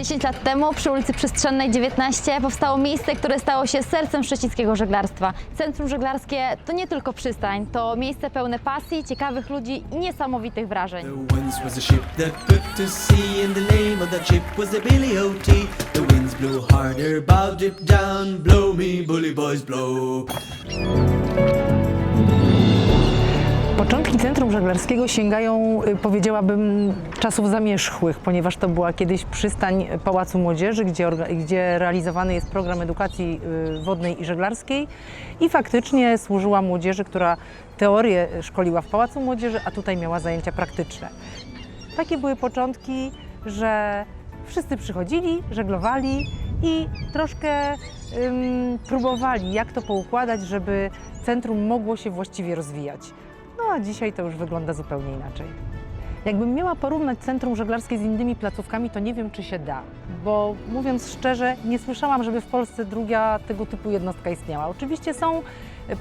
10 lat temu przy ulicy Przestrzennej 19 powstało miejsce, które stało się sercem szczecińskiego żeglarstwa. Centrum żeglarskie to nie tylko przystań, to miejsce pełne pasji, ciekawych ludzi i niesamowitych wrażeń. Początki Centrum Żeglarskiego sięgają, y, powiedziałabym, czasów zamierzchłych, ponieważ to była kiedyś przystań Pałacu Młodzieży, gdzie, gdzie realizowany jest program edukacji y, wodnej i żeglarskiej i faktycznie służyła młodzieży, która teorię szkoliła w Pałacu Młodzieży, a tutaj miała zajęcia praktyczne. Takie były początki, że wszyscy przychodzili, żeglowali i troszkę ym, próbowali, jak to poukładać, żeby centrum mogło się właściwie rozwijać. No a dzisiaj to już wygląda zupełnie inaczej. Jakbym miała porównać centrum żeglarskie z innymi placówkami, to nie wiem, czy się da, bo mówiąc szczerze, nie słyszałam, żeby w Polsce druga tego typu jednostka istniała. Oczywiście są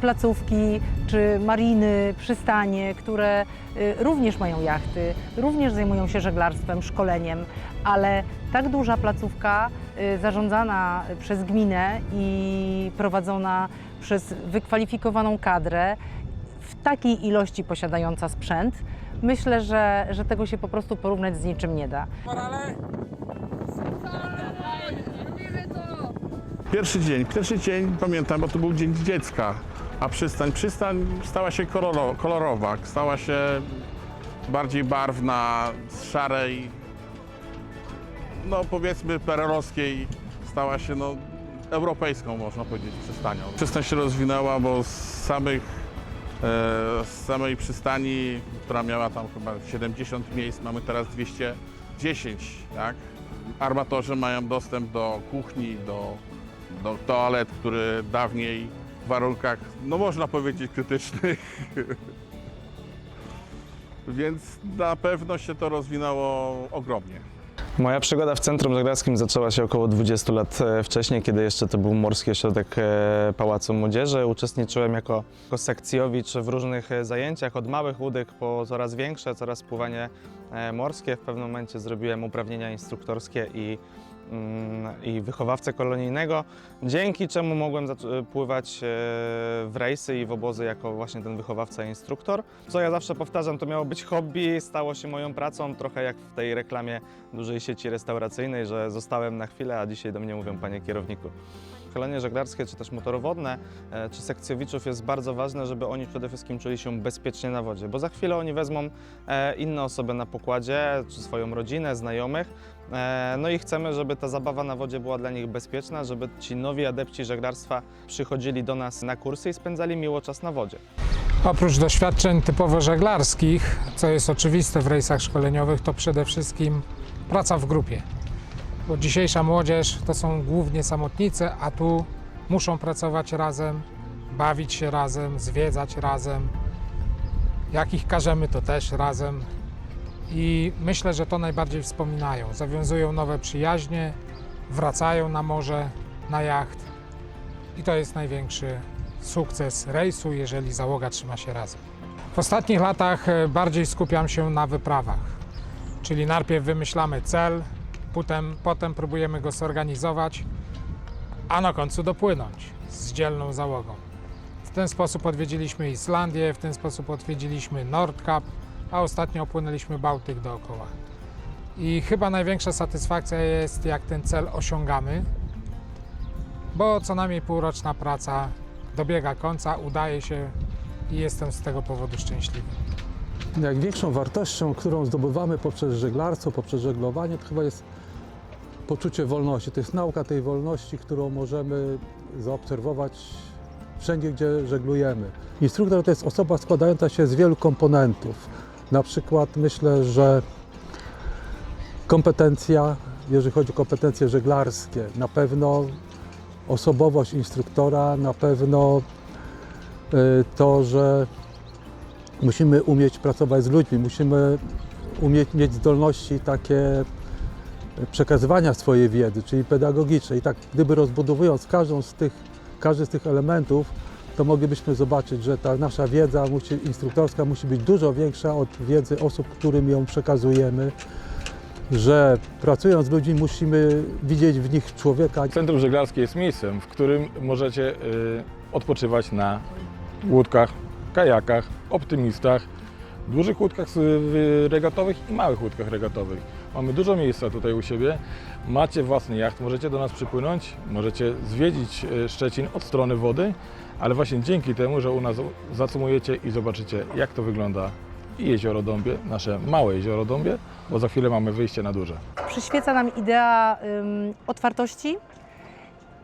placówki czy mariny, przystanie, które y, również mają jachty, również zajmują się żeglarstwem, szkoleniem, ale tak duża placówka y, zarządzana przez gminę i prowadzona przez wykwalifikowaną kadrę, w takiej ilości posiadająca sprzęt, myślę, że, że tego się po prostu porównać z niczym nie da. Pierwszy dzień, pierwszy dzień pamiętam, bo to był dzień dziecka, a przystań, przystań stała się koloro, kolorowa, stała się bardziej barwna, z szarej, no powiedzmy perelowskiej, stała się no europejską można powiedzieć przystanią. Przystań się rozwinęła, bo z samych z samej przystani, która miała tam chyba 70 miejsc, mamy teraz 210, tak? Armatorzy mają dostęp do kuchni, do, do toalet, które dawniej w warunkach, no można powiedzieć, krytycznych. Więc na pewno się to rozwinęło ogromnie. Moja przygoda w Centrum Żeglarskim zaczęła się około 20 lat e, wcześniej, kiedy jeszcze to był Morski Ośrodek e, Pałacu Młodzieży. Uczestniczyłem jako, jako sekcjowicz w różnych e, zajęciach, od małych łódek po coraz większe, coraz pływanie morskie. W pewnym momencie zrobiłem uprawnienia instruktorskie i, mm, i wychowawcę kolonijnego, dzięki czemu mogłem pływać w rejsy i w obozy jako właśnie ten wychowawca instruktor. Co ja zawsze powtarzam, to miało być hobby, stało się moją pracą, trochę jak w tej reklamie dużej restauracyjnej, że zostałem na chwilę, a dzisiaj do mnie mówią panie kierowniku. Szkolenie żeglarskie, czy też motorowodne, e, czy sekcjowiczów jest bardzo ważne, żeby oni przede wszystkim czuli się bezpiecznie na wodzie, bo za chwilę oni wezmą e, inne osoby na pokładzie, czy swoją rodzinę, znajomych, e, no i chcemy, żeby ta zabawa na wodzie była dla nich bezpieczna, żeby ci nowi adepci żeglarstwa przychodzili do nas na kursy i spędzali miło czas na wodzie. Oprócz doświadczeń typowo żeglarskich, co jest oczywiste w rejsach szkoleniowych, to przede wszystkim praca w grupie. Bo dzisiejsza młodzież to są głównie samotnicy, a tu muszą pracować razem, bawić się razem, zwiedzać razem. Jak ich każemy, to też razem. I myślę, że to najbardziej wspominają. Zawiązują nowe przyjaźnie, wracają na morze, na jacht. I to jest największy sukces rejsu, jeżeli załoga trzyma się razem. W ostatnich latach e, bardziej skupiam się na wyprawach, czyli najpierw wymyślamy cel, potem, potem próbujemy go zorganizować, a na końcu dopłynąć z dzielną załogą. W ten sposób odwiedziliśmy Islandię, w ten sposób odwiedziliśmy Nordkap, a ostatnio opłynęliśmy Bałtyk dookoła. I chyba największa satysfakcja jest, jak ten cel osiągamy, bo co najmniej półroczna praca dobiega końca, udaje się i jestem z tego powodu szczęśliwy. Największą wartością, którą zdobywamy poprzez żeglarstwo, poprzez żeglowanie, to chyba jest poczucie wolności. To jest nauka tej wolności, którą możemy zaobserwować wszędzie, gdzie żeglujemy. Instruktor to jest osoba składająca się z wielu komponentów. Na przykład myślę, że kompetencja, jeżeli chodzi o kompetencje żeglarskie, na pewno osobowość instruktora, na pewno y, to, że musimy umieć pracować z ludźmi, musimy umieć mieć zdolności takie przekazywania swojej wiedzy, czyli pedagogicznej. I tak gdyby rozbudowując każdą z tych, każdy z tych elementów, to moglibyśmy zobaczyć, że ta nasza wiedza musi, instruktorska musi być dużo większa od wiedzy osób, którym ją przekazujemy. że pracując z ludźmi musimy widzieć w nich człowieka. Centrum Żeglarskie jest miejscem, w którym możecie y, odpoczywać na łódkach, kajakach, optymistach, dużych łódkach y, regatowych i małych łódkach regatowych. Mamy dużo miejsca tutaj u siebie. Macie własny jacht, możecie do nas przypłynąć, możecie zwiedzić y, Szczecin od strony wody, ale właśnie dzięki temu, że u nas zacumujecie i zobaczycie, jak to wygląda i jezioro Dąbie, nasze małe jezioro Dąbie, bo za chwilę mamy wyjście na duże. Przyświeca nam idea ym, otwartości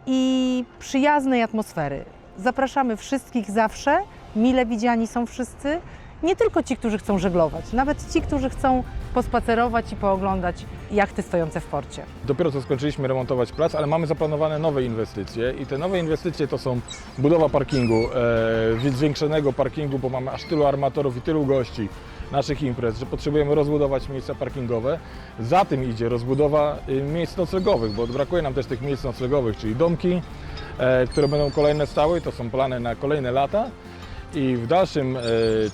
i przyjaznej atmosfery. Zapraszamy wszystkich zawsze, mile widziani są wszyscy, nie tylko ci, którzy chcą żeglować, nawet ci, którzy chcą pospacerować i pooglądać jachty stojące w porcie. Dopiero co skończyliśmy remontować plac, ale mamy zaplanowane nowe inwestycje i te nowe inwestycje to są budowa parkingu, e, zwiększonego parkingu, bo mamy aż tylu armatorów i tylu gości naszych imprez, że potrzebujemy rozbudować miejsca parkingowe. Za tym idzie rozbudowa y, miejsc noclegowych, bo brakuje nam też tych miejsc noclegowych, czyli domki, e, które będą kolejne stały, to są plany na kolejne lata. I w dalszym e,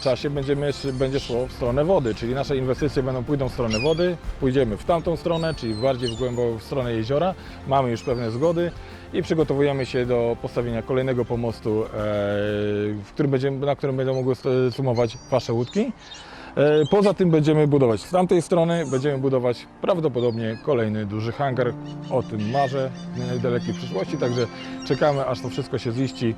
czasie będziemy, będzie szło w stronę wody, czyli nasze inwestycje będą pójdą w stronę wody, pójdziemy w tamtą stronę, czyli bardziej w głęboko w stronę jeziora. Mamy już pewne zgody i przygotowujemy się do postawienia kolejnego pomostu, e, którym będziemy, na którym będą mogły sumować Wasze łódki. E, Poza tym będziemy budować z tamtej strony, będziemy budować prawdopodobnie kolejny duży hangar. O tym marzę w niedalekiej przyszłości, także czekamy aż to wszystko się ziści.